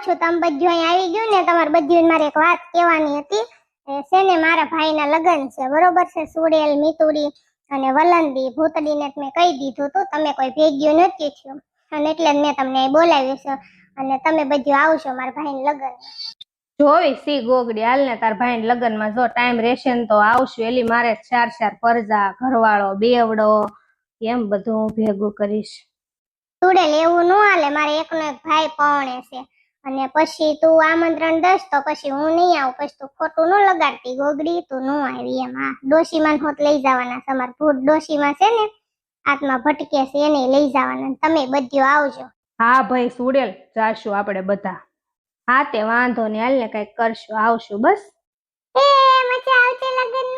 જાઉં છું તમે બધું અહીં આવી ગયું ને તમારે બધું મારે એક વાત કહેવાની હતી. છે ને મારા ભાઈના લગ્ન છે બરોબર છે? સુડેલ મિતુડી અને વલંદી ભૂતડીને મેં કહી દીધું હતું તમે કોઈ ભેગ્યું નથી થયું. અને એટલે મેં તમને બોલાવ્યું છે અને તમે બધું આવશો મારા ભાઈના લગ્ન. જોવી સી ગોગડી હાલ ને તાર ભાઈ લગ્નમાં જો ટાઈમ રહેશે ને તો આવશું. એલી મારે ચાર ચાર પરજા ઘરવાળો બેવડો એમ બધું હું ભેગું કરીશ. સુડેલ એવું ન હાલે મારે એકનો એક ભાઈ પૌણે છે. અને પછી તું આમંત્રણ દસ તો પછી હું નહીં આવું પછી તું ખોટું ન લગાડતી ગોગડી તું ન આવી એમ. હા ડોશીમાં હોત લઈ જવાના તમારા ભૂત ડોશીમાં છે ને આત્મા ભટકે છે એને લઈ જવાના તમે બધ્યો આવજો. હા ભાઈ સુડેલ જાશું આપણે બધા. હા તે વાંધો ને હાલ ને કંઈક કરશું આવશું બસ. એ મજા આવશે લગનમાં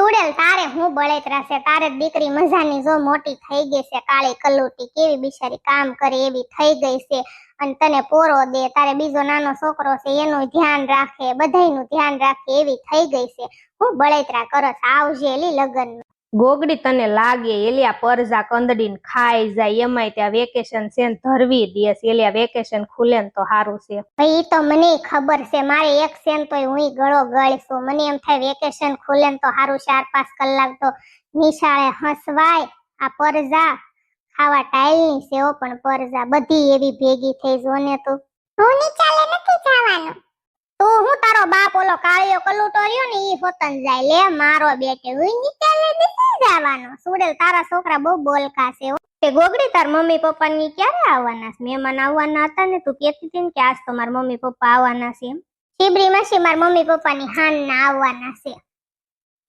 સુડેલ, તારે હું બળેતરા છે? તારે દીકરી મજાની જો મોટી થઈ ગઈ છે, કાળી કલુટી કેવી બિચારી કામ કરે એવી થઈ ગઈ છે. અને તને પોરો દે, તારે બીજો નાનો છોકરો છે, એનું ધ્યાન રાખે, બધાયનું ધ્યાન રાખે એવી થઈ ગઈ છે. હું બળેતરા કરો આવજે એલી લગનમાં. ગોગડી તને લાગે, એલિયા પરજા કંદડીને ખાઈ જાય, એમાંય ત્યાં વેકેશન છે ને ધરવી દેસ એલિયા વેકેશન ખુલે ને તો સારું છે. ભાઈ તો મને ખબર છે, મારે એક સેન તો હું ગળો ગળશું મને એમ થાય વેકેશન ખુલે ને તો સારું ચાર પાંચ કલાક તો નિશાળે હસવાય. આ પરજા ખાવા ટાઈલની સેવો પણ પરજા બધી એવી ભેગી થઈ જો ને તું. હું નિશાળે નથી જવાનું. તું હું તારો બાપ ઓલો કાળિયો કલુટો રહ્યો ને ઈ હોતન જાય. લે, મારો બેટે હું જવાનો સુડેલ તારા છોકરા બહુ બોલકા છે કે ગોગડી તાર મમ્મી પપ્પા ની ક્યારે આવવાના મહેમાન આવવાના હતા ને તું કહેતી હતી કે આજ તો મારા મમ્મી પપ્પા આવવાના છે એમ. શીબડી માસી મારા મમ્મી પપ્પા ની હાન ના આવવાના છે.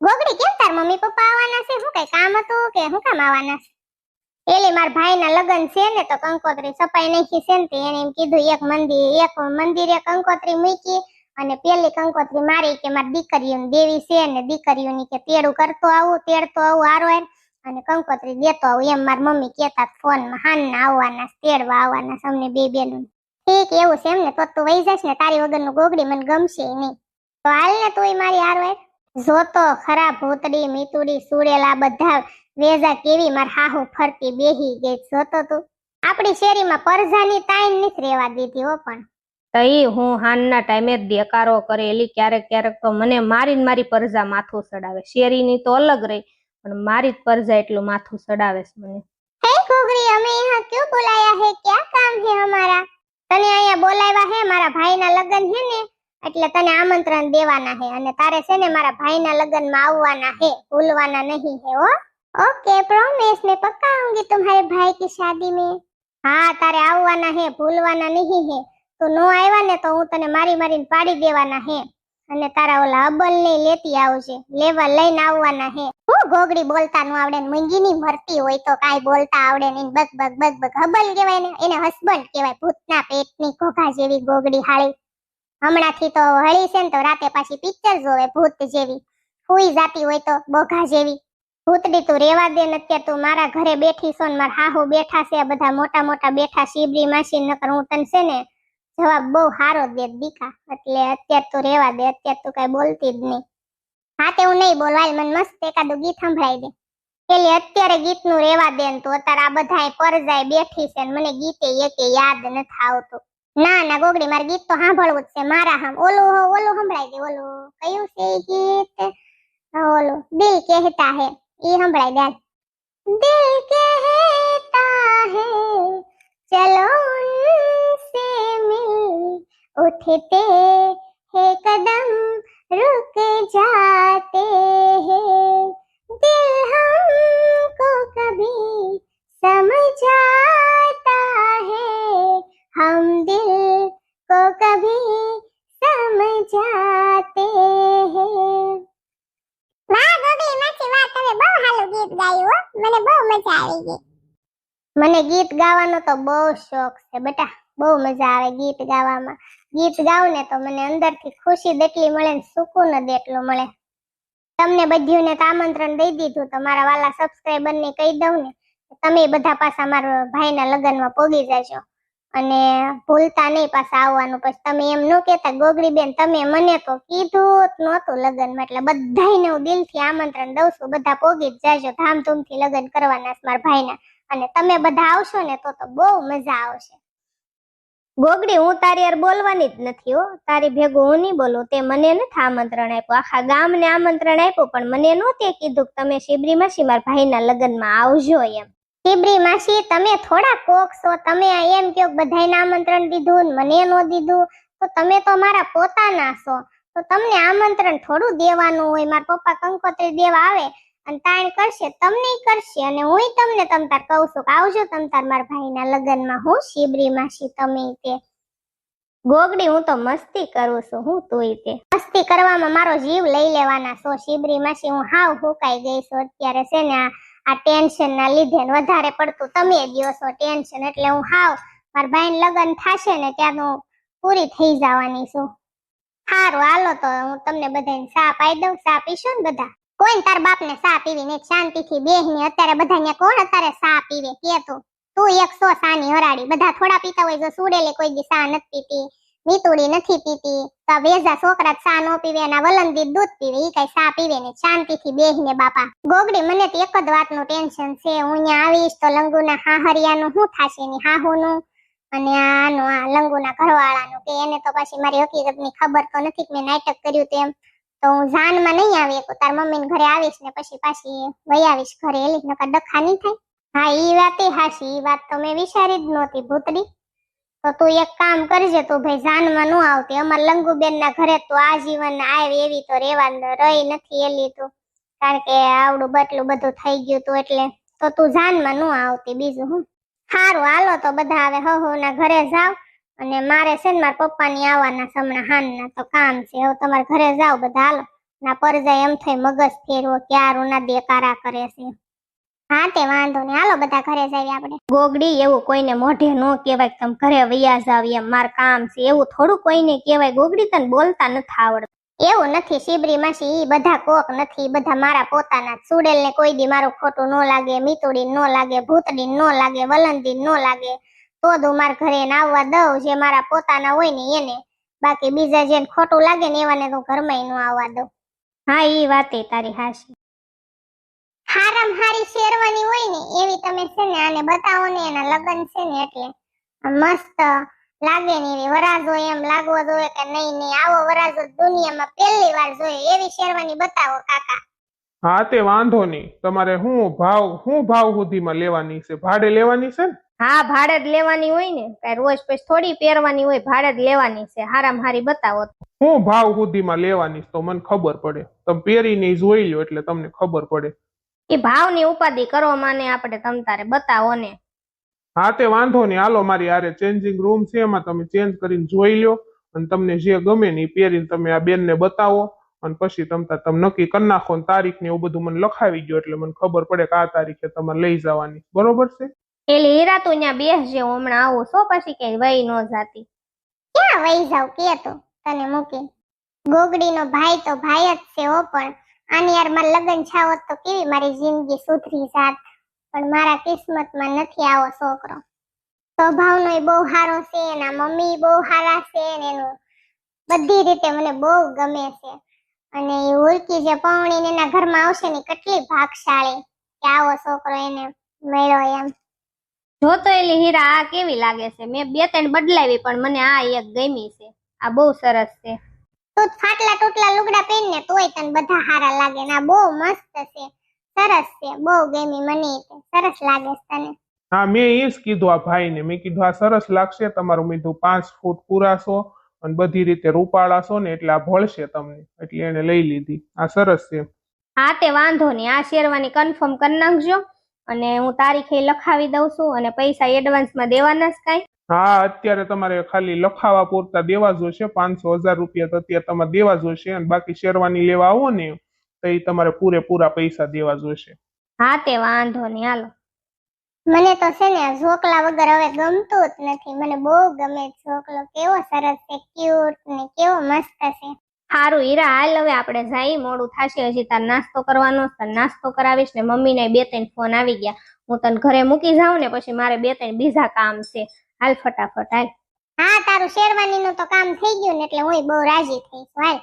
ગોગડી, કેમ તાર મમ્મી પપ્પા આવવાના છે? શું કઈ કામ હતું કે શું કામ આવવાના છે? એલી મારા ભાઈના લગ્ન છે ને તો કંકોત્રી સપાઈ નાખી છે ને એને એમ કીધું, એક મંદિર, એક મંદિરે કંકોત્રી મૂકી અને પેલી કંકોત્રી મારી કે મારી દીકરીઓની દેવી છે ને દીકરીઓની કે તેડું કરતો આવું, તેડતો આવું આરો અને કંકોત્રી દેતો આવું, એમ મારી મમ્મી કહેતા ફોનમાં હાનના આવવાના તેડવા આવવાના સમને બે બેનું ઠીક એવું છે એમ ને, તો તું વહી જઈશ ને, તારી વગરનું ગોગડી મને ગમશે નહીં. તો હાલ ને તું મારી હારો જોતો ખરા ભૂતડી, મીતુડી, સુડેલા બધા વેઝા કેવી માર હાહુ ફરતી બેહી ગઈ જોતો તું. આપણી શેરીમાં પરજાની તાઈન નથી રેવા દીધી હો પણ. તઈ હું હાનના ટાઈમે જ દેકારો કરે એલી ક્યારેક ક્યારેક તો મને મારીને મારી પરજા માથું ચડાવે શેરીની તો અલગ રહી પણ મારી જ પરજા એટલું માથું ચડાવે છે મને હે ઘોઘરી અમે यहाँ क्यों बुलाया है क्या काम है हमारा તને અહીંયા બોલાવ્યા હે મારા ભાઈના લગ્ન હે ને એટલે તને આમંત્રણ દેવાના હે અને તારે છે ને મારા ભાઈના લગ્નમાં આવવાના હે ભૂલવાના નહીં હે હો ओके प्रॉमिस मैं पक्का आऊंगी तुम्हारे भाई की शादी में હા તારે આવવાના હે ભૂલવાના નહીં હે તું નો આવ્યા ને તો હું તને મારી મારીને પાડી દેવાના હે. અને તારા ઓલા અબલ ને લેતી આવજે લેવા લઈને આવવાના હે. હું ગોગડી બોલતા નું આવડે મૂંગી ની મરતી હોય તો કાઈ બોલતા આવડે ને બગ બગ બગ બગ. હબલ કહેવાય ને, એને હસબન્ડ કહેવાય. ભૂતના પેટની ઘોઘા જેવી ગોગડી હાળી. હમણાંથી તો હળી છે ને તો રાતે પાછી પિક્ચર જોવે ભૂત જેવી. હુઈ જાતી હોય તો બોઘા જેવી. ભૂતડી તું રેવા દે ને અત્યારે તું મારા ઘરે બેઠી છો ને મારા હાહુ બેઠા છે. બધા મોટા મોટા બેઠા શીબરી માસી નકર હું તને છે ને જવાબ બહુ સારો દે દીકા. એટલે અત્યાર તો રેવા દે, અત્યાર તો કઈ બોલતી જ નહીં. હા તે નહીં બોલવાય મને મસ્ત એકાદું ગીત સંભળાઈ દે. એટલે અત્યારે ગીતનું રેવા દે તો અત્યારે આ બધાય પરજાય બેઠી છે મને ગીતે એકે યાદ નથી આવતું. ના ના, ગોગડી, મારે ગીત તો સાંભળવું જ છે. મારા હમ, ઓલું ઓલું સંભળાઈ દે, ઓલું. કયું છે ગીત? ઓલું. દિલ કહેતા હે એ સંભળાઈ દે દિલ કહેતા હે, ચલો उठते हैं कदम रुक जाते हैं दिल हमको कभी समझाता है हम दिल को कभी समझाते हैं વાહ ગોગી માસી વાહ તમે બહુ સારું ગીત ગાયું હો મને બહુ મજા આવી ગઈ મને ગીત ગાવાનો તો બહુ શોખ છે બેટા બહુ મજા આવે ગીત ગાવામાં ગીત ગાઉં ને તો મને અંદરથી ખુશી જેટલી મળે ને સુકૂન જ એટલું મળે. તમને બધીઓને તો આમંત્રણ દઈ દીધું, તો મારા વાલા સબસ્ક્રાઈબર ને કહી દઉં ને તમે બધા પાછા મારા ભાઈના લગ્નમાં પોગી જજો. અને ભૂલતા નહીં પાછા આવવાનું. પછી તમે એમ ન કહેતા ગોગડી બેન તમે મને તો કીધું જ નહોતું લગ્નમાં. એટલે બધાને હું દિલથી આમંત્રણ દઉં છું, બધા પોગી જ જાજો ધામધૂમથી લગ્ન કરવાના છે મારા ભાઈના. અને તમે બધા આવશો ને તો તો બહુ મજા આવશે. ગોગડી, હું તારી યાર બોલવાની જ નથી હો. તારી ભેગું હું નહીં બોલું. તે મને નથી આમંત્રણ આપ્યું. આખા ગામને આમંત્રણ આપ્યું, પણ મને નહોતે કીધું કે તમે શિબરી માસી મારા ભાઈના લગ્નમાં આવજો એમ. શિબરી માસી, તમે થોડા કોક છો. તમે એમ કહો કે બધાયને આમંત્રણ દીધું મને નો દીધું. તો તમે તો મારા પોતાના છો. તો તમને આમંત્રણ થોડું દેવાનું હોય. મારા પપ્પા કંકોત્રી દેવા આવે. અને કરશે, તમને કરશે અને હું તમને તમતાર કહું છું કે આવજો તમતાર મારા ભાઈના લગ્નમાં. હું શિબરી માસી, તમે તે. ગોગડી, હું તો મસ્તી કરું છું, હું તું તે. મસ્તી કરવામાં મારો જીવ લઈ લેવાના છો, શિબરી માસી, હું હાવ હુકાઈ ગઈ છું અત્યારે છે ને આ ટેન્શન ના લીધે વધારે પડતું તમે દિવસો છો ટેન્શન, એટલે હું હાવ મારા ભાઈ લગ્ન થશે ને ત્યાં હું પૂરી થઈ જવાની છું. સારું હાલો તો હું તમને બધાને સાપ પાઈ દઉં સા પીશો ને બધા? કોઈ તાર બાપ ને ચા પીવી ને શાંતિથી બેહની અત્યારે બધા ને કોણ અત્યારે સા પીવે? કે તું? તું એક સો સાની હરાડી બધા થોડા પીતા હોય જો સુડેલે કોઈ દી સા નથી પીતી, મીતુડી નથી પીતી, તો વેજા છોકરા ચા નો પીવે ના વલંદી દૂધ પીવે. ઈ કઈ સા પીવે ને શાંતિથી બેહીને બાપા. ગોગડી, મને તો એક જ વાતનું ટેન્શન છે. હું અહીંયા આવીશ તો લંગુના હાહરિયાનું શું થાશે ની હાહુનું? અને આનું આ લંગુના ઘરવાળાનું કે એને તો પાછી મારી હકીકતની ખબર તો નથી મેં નાટક કર્યું તેમ. તો હું જાનમાં નહીં આવી શકું. તાર મમ્મીને ઘરે આવીશ ને પછી પાછી વહી આવીશ ઘરે એલી, નકર ડખા થાય. હા, ઈ વાત હાશી ઈ વાત તો મેં વિચારી જ નહોતી ભૂતડી. તો તું એક કામ કરજે, તું ભાઈ જાનમાં નો આવતી. અમાર લંગુબેન ના ઘરે તો આજીવન આવે એવી તો રેવા રહી નથી એલી તું. કારણ કે આવડું બટલું બધું થઈ ગયું તું એટલે તો તું જાનમાં ન આવતી બીજું હું. સારું હાલો તો બધા હવે હહુ ના ઘરે જાવ. અને મારે છે ને મારા પપ્પાની આવવાના છે હમણાં હાનના, તો કામ છે. હવે તમારે ઘરે જાઓ બધા હાલો. ના પરજાય એમ થઈ મગજ ફેરવો ક્યારું ના દેકારા કરે છે. હા તે વાંધો નહીં. હાલો બધા ઘરે જઈએ આપણે. ગોગડી એવું કોઈને મોઢે ન કહેવાય તમે ઘરે વૈયા જાવ એમ. માર કામ છે. એવું થોડું કોઈને કહેવાય. ગોગડી તને બોલતા નથી આવડતું. એવું નથી. શિબરી માસી ઈ બધા કોક નથી. બધા મારા પોતાના સુડેલ ને કોઈ દી મારું ખોટું નો લાગે, મીતુડી નો લાગે, ભૂતડી નો લાગે વલંદી નો લાગે. તો જ હું મારા ઘરે ને આવવા દઉં જે મારા પોતાના હોય ને એને. બાકી બીજા જેને ખોટું લાગે ને એવાને તો ઘરમાં નો આવવા દઉં. હા ઈ વાતે તારી હાશી હારામ હારી શેરવાની હોય ને એવી તમે છે ને આને બતાવો ને એના લગ્ન છે ને એટલે. મસ્ત લાગે ને એવી વરાજો એમ લાગવો જોઈએ કે નહીં નહીં આવો વરાજો દુનિયામાં પહેલી વાર જોઈએ એવી શેરવાની બતાવો કાકા. હા તે વાંધો નહીં. તમારે શું ભાવ શું ભાવ સુધીમાં લેવાની છે? ભાડે લેવાની છે ને? હા ભાડે જ લેવાની હોય ને કઈ રોજ પછી થોડી પહેરવાની હોય ભાડે જ લેવાની છે. હારામ હારી બતાવો હું ભાવ સુધીમાં લેવાની તો મને ખબર પડે. તમે પહેરીને જોઈ લો એટલે તમને ખબર પડે. એ ભાવની ઉપાધિ કરો માને આપણે તમ તારે બતાવો ને. હા તે વાંધો નહીં. હાલો મારી આરે ચેન્જિંગ રૂમ છે એમાં તમે ચેન્જ કરીને જોઈ લો અને તમને જે ગમે ને એ પહેરીને તમે આ બેનને બતાવો. અને પછી તમતા તમે નક્કી કરી નાખો તારીખ ને એવું બધું મને લખાવી ગયો એટલે મને ખબર પડે કે આ તારીખે તમારે લઈ જવાની બરોબર છે? એલી હીરા તું ત્યાં બેસજે હમણાં આવું છો, પછી કઈ વહી ન જાતી. ક્યાં વહી જાવ કે તો? તને મૂકી ગોગડીનો ભાઈ તો ભાઈ જ છે હો, પણ આની યાર મારા લગ્ન છાવો તો કેવી મારી જિંદગી સુધરી જાત? પણ મારા કિસ્મતમાં નથી આવો છોકરો. સ્વભાવનો બહુ સારો છે એના મમ્મી બહુ સારા છે એનું બધી રીતે મને બહુ ગમે છે. અને એ ઉર્કી જે પૌણીને એના ઘરમાં આવશે ને કેટલી ભાગશાળી કે આવો છોકરો એને મળ્યો એમ. જો તો એલી હીરા આ કેવી લાગે છે? મેં બે ત્રણ બદલાવી પણ મને આ એક ગમી છે. આ બહુ સરસ છે. તું ફાટલા ટૂટલા લુગડા પહેરીને તોય તને બધા હારા લાગે ને આ બહુ મસ્ત છે. સરસ છે બહુ ગમી મને તે. સરસ લાગે છે તને. હા મેં એ જ કીધું આ ભાઈને. મેં કીધું આ સરસ લાગશે તમારું મીધું પાંચ ફૂટ પૂરા છો અને બધી રીતે રૂપાળા છો ને એટલે આ ભળશે તમને. એટલે એને લઈ લીધી. આ સરસ છે. હા તે વાંધો નહીં. આ શેરવાની કન્ફર્મ કરી નાખજો. અને હું તારીખે લખાવી દઉં છું અને પૈસા એડવાન્સમાં દેવાના જ કાંઈ? હા અત્યારે તમારે ખાલી લખાવા પૂરતા દેવા જોશે પાંચસો હજાર રૂપિયા તો અત્યારે તમારે દેવા જોશે અને બાકી શેરવાની લેવા આવો ને તો એ તમારે પૂરેપૂરા પૈસા દેવા જોશે. હા તે વાંધો નહીં હાલો. મને તો છે ને આ ઝોકલા વગર હવે ગમતું જ નથી. મને બહુ ગમે છે ઝોકલો. કેવો સરસ છે ક્યુટ ને કેવો મસ્ત છે. સારું હીરા, હાલ હવે આપણે જઈ, મોડું થશે, હજી તાર નાસ્તો કરવાનો. તાર નાસ્તો કરાવીશ ને મમ્મીને બે ત્રણ ફોન આવી ગયા. હું તને ઘરે મૂકી જાઉં ને પછી મારે બે ત્રણ બીજા કામ છે. હાલ ફટાફટ, હાલ. હા, તારું શેરવાની નું તો કામ થઈ ગયું ને એટલે હું બહુ રાજી થઈશ, હાલ.